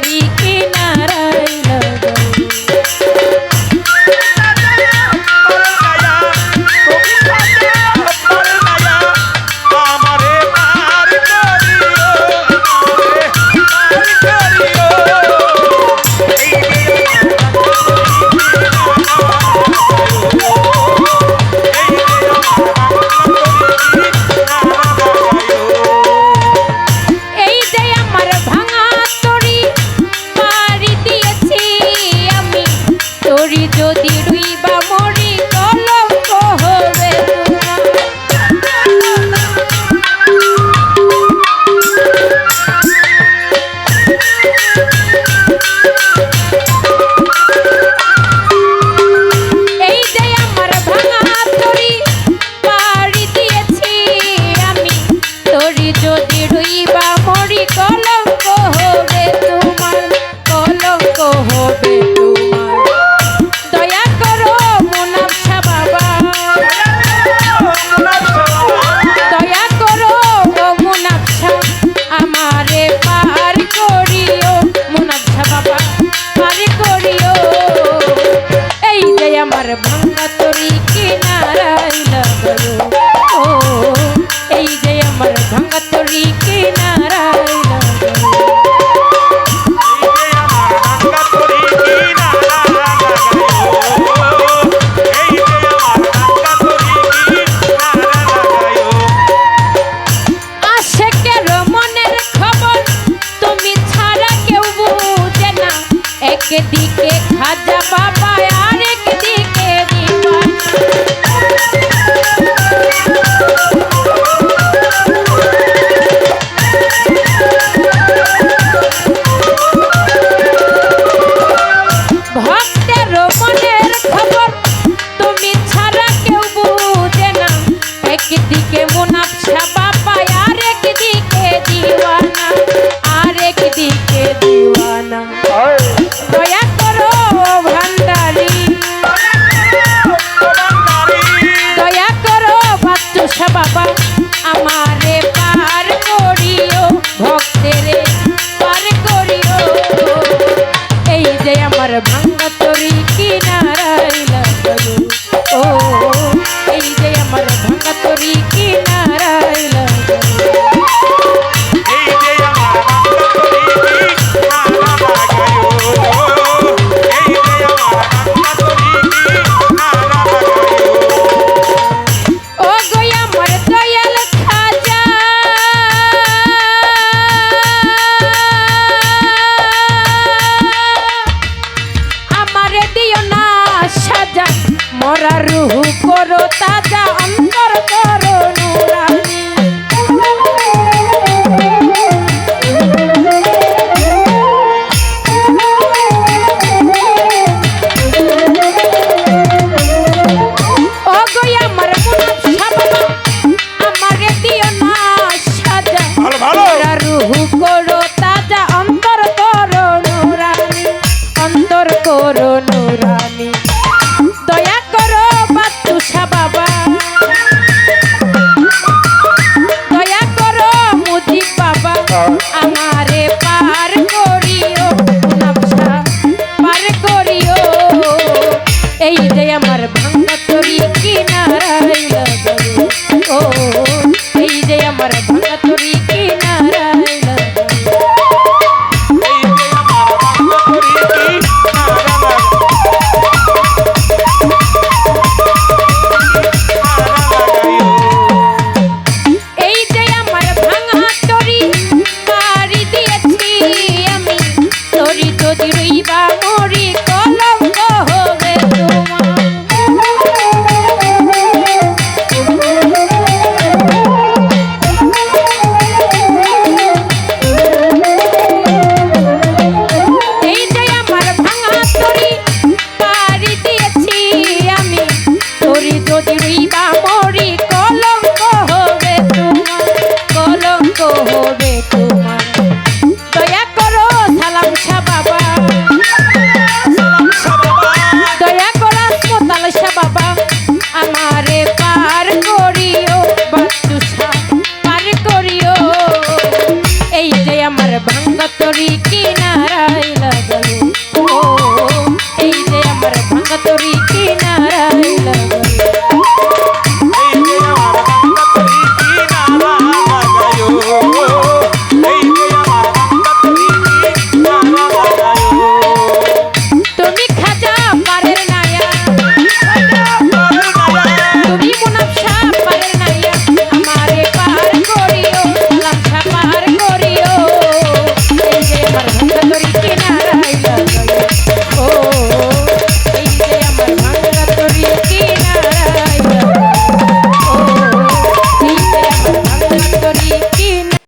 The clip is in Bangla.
Ricky. আমার ভাঙ্গা তরি কিনারাই লাগল। ও এই যে আমার ভাঙ্গা করা রুহু করো তাজা ভাঙ্গা তরি কিনারায় লাগল।